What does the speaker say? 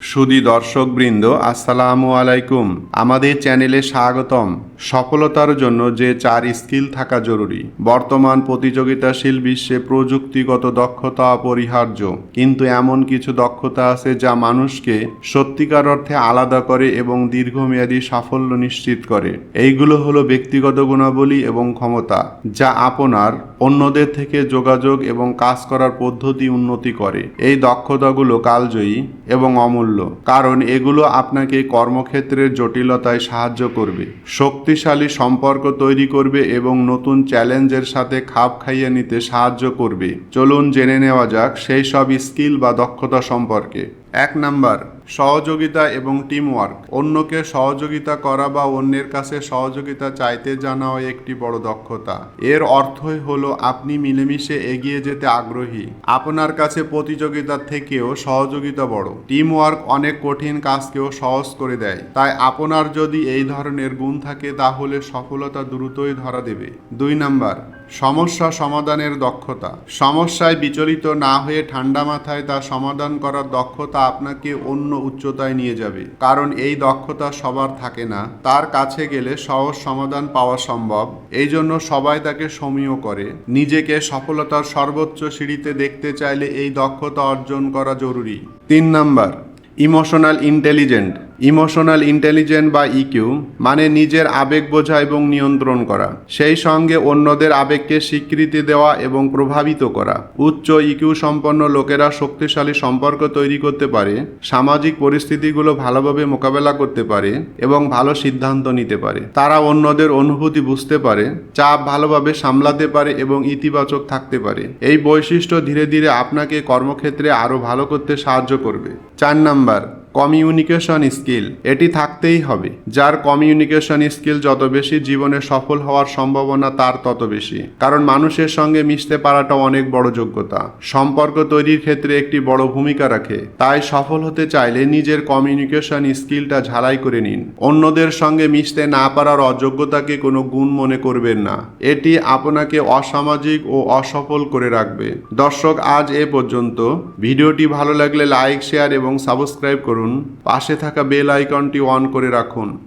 সুদী দর্শকবৃন্দ, আসসালামু আলাইকুম। আমাদের চ্যানেলে স্বাগতম। সফলতার জন্য যে চার স্কিল থাকা জরুরি। বর্তমান প্রতিযোগিতাশীল বিশ্বে প্রযুক্তিগত দক্ষতা অপরিহার্য। কিন্তু এমন কিছু দক্ষতা আছে যা মানুষকে সত্যিকার অর্থে আলাদা করে এবং দীর্ঘমেয়াদী সাফল্য নিশ্চিত করে। এইগুলো হলো ব্যক্তিগত গুণাবলী এবং ক্ষমতা, যা আপনার অন্যদের থেকে যোগাযোগ এবং কাজ করার পদ্ধতি উন্নতি করে। এই দক্ষতাগুলো কালজয়ী এবং অমূল্য, কারণ এগুলো আপনাকে কর্মক্ষেত্রের জটিলতায় সাহায্য করবে, শক্তিশালী সম্পর্ক তৈরি করবে এবং নতুন চ্যালেঞ্জের সাথে খাপ খাইয়ে নিতে সাহায্য করবে। চলুন জেনে নেওয়া যাক সেই সব স্কিল বা দক্ষতা সম্পর্কে। এক নাম্বার সহযোগিতা এবং টিমওয়ার্ক অন্যকে সহযোগিতা করা বা অন্যের কাছে সহযোগিতা চাইতে জানাও একটি বড় দক্ষতা। এর অর্থই হলো আপনি মিলেমিশে এগিয়ে যেতে আগ্রহী। আপনার কাছে প্রতিযোগিতার থেকেও সহযোগিতা বড়। টিমওয়ার্ক অনেক কঠিন কাজকেও সহজ করে দেয়। তাই আপনার যদি এই ধরনের গুণ থাকে তাহলে সফলতা দ্রুতই ধরা দেবে। দুই নাম্বার সমস্যা সমাধানের দক্ষতা। সমস্যায় বিচলিত না হয়ে ঠান্ডা মাথায় তা সমাধান করার দক্ষতা আপনাকে অন্য উচ্চতায় নিয়ে যাবে। কারণ এই দক্ষতা সবার থাকে না। তার কাছে গেলে সহজ সমাধান পাওয়া সম্ভব। এই জন্য সবাই তাকে সমীহ করে। নিজেকে সফলতার সর্বোচ্চ সিঁড়িতে দেখতে চাইলে এই দক্ষতা অর্জন করা জরুরি। তিন number, emotional intelligent. Emotional intelligent বা ইকিউ মানে নিজের আবেগ বোঝা এবং নিয়ন্ত্রণ করা, সেই সঙ্গে অন্যদের আবেগকে স্বীকৃতি দেওয়া এবং প্রভাবিত করা। উচ্চ ইকিউ সম্পন্ন লোকেরা শক্তিশালী সম্পর্ক তৈরি করতে পারে, সামাজিক পরিস্থিতিগুলো ভালোভাবে মোকাবেলা করতে পারে এবং ভালো সিদ্ধান্ত নিতে পারে। তারা অন্যদের অনুভূতি বুঝতে পারে, চাপ ভালোভাবে সামলাতে পারে এবং ইতিবাচক থাকতে পারে। এই বৈশিষ্ট্য ধীরে ধীরে আপনাকে কর্মক্ষেত্রে আরও ভালো করতে সাহায্য করবে। চার নাম্বার কমিউনিকেশন স্কিল এটি থাকতেই হবে। যার কমিউনিকেশন স্কিল যত বেশি জীবনে সফল হওয়ার সম্ভাবনা, তার তত বেশি। কারণ মানুষের সঙ্গে মিশতে পারাটা অনেক বড় যোগ্যতা। সম্পর্ক তৈরির ক্ষেত্রে একটি বড় ভূমিকা রাখে। তাই সফল হতে চাইলে নিজের কমিউনিকেশন স্কিলটা ঝালাই করে নিন। অন্যদের সঙ্গে মিশতে না পারার অযোগ্যতাকে কোনো গুণ মনে করবেন না। এটি আপনাকে অসামাজিক ও অসফল করে রাখবে। দর্শক, আজ এ পর্যন্ত। ভিডিওটি ভালো লাগলে লাইক, শেয়ার এবং সাবস্ক্রাইব করুন। পাশে থাকা বেল আইকনটি অন করে রাখুন।